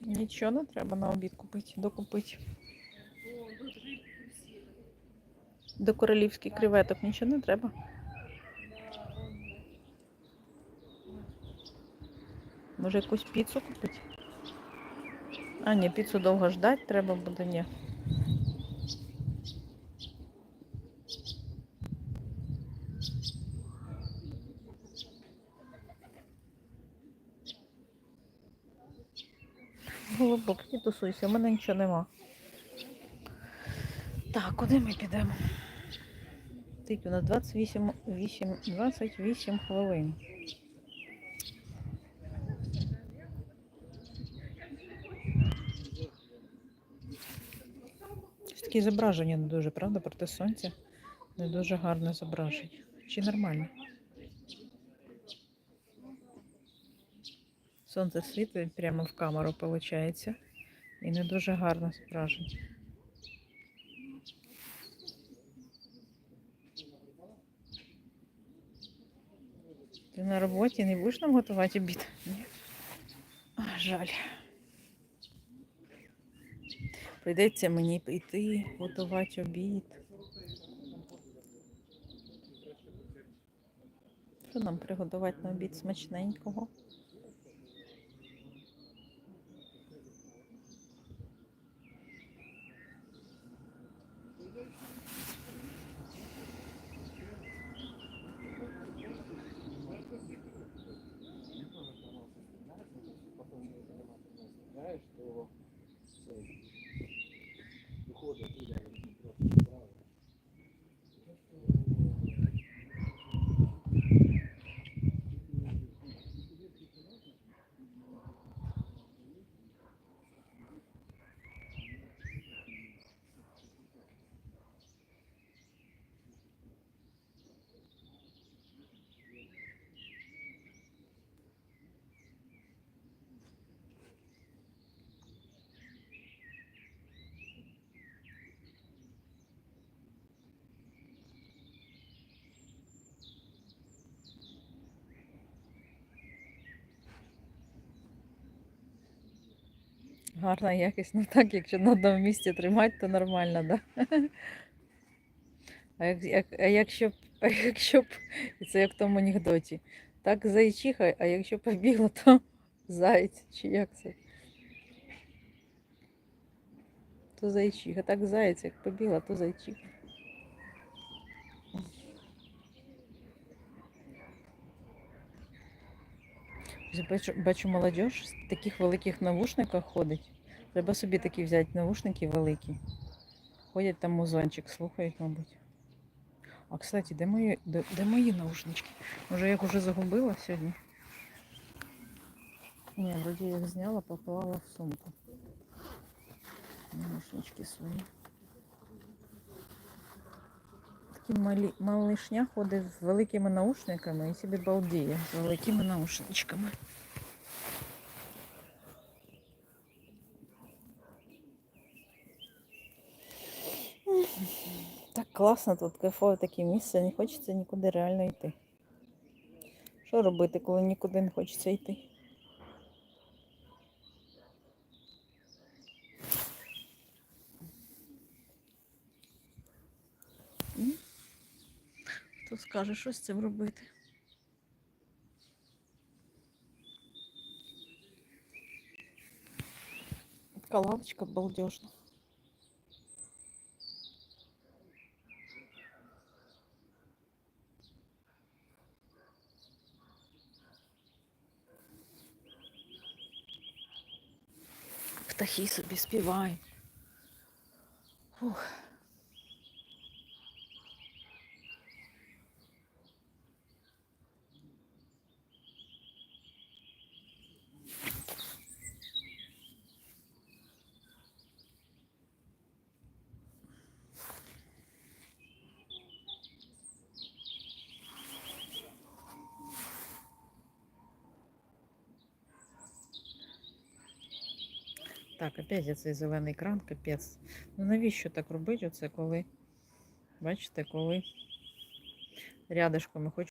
Нічого не треба на обід купити, докупити. До королівських креветок нічого не треба. Може якусь піцу купити? А, ні, піцу довго ждати треба буде, ні. Голубок, не тусуйся, у мене нічого нема. Так, куди ми підемо? Тільки у нас 28, 8, 28 хвилин. Такі зображення не дуже, правда, проти сонця. Не дуже гарне зображення. Чи нормально? Сонце світить прямо в камеру, виходить. І не дуже гарне зображення. Ти на роботі не будеш нам готувати обід? Ні. А, жаль. Прийдеться мені йти готувати обід. Що нам приготувати на обід смачненького? Гарна якість, ну так, якщо на одному місці тримати, то нормально, да? А, як, як, а якщо б, а якщо б, це як в тому анекдоті, так зайчиха, а якщо побігла, то зайць, чи як це? То зайчиха, так заєць, як побігла, то зайчиха. Бачу, бачу молодь з таких великих навушниках ходить. Треба собі такі взяти навушники великі. Ходять там музончик, слухають, мабуть. А кстати, де мої, де, де мої наушнички? Може я їх уже загубила сьогодні? Ні, вроді їх зняла, поклала в сумку. Наушнички свої. Такі малі, малишня ходить з великими наушниками і собі балдіє з великими наушничками. Так класно тут, кайфове таке місце, не хочеться нікуди реально йти. Що робити, коли нікуди не хочеться йти? Хто скаже, що з цим робити? Така лавочка балдежна. Птахи собі співають. Фух. Так, опять я цей зелений кран, капець. Ну навіщо так робити? Оце коли, бачите, коли рядишком хочу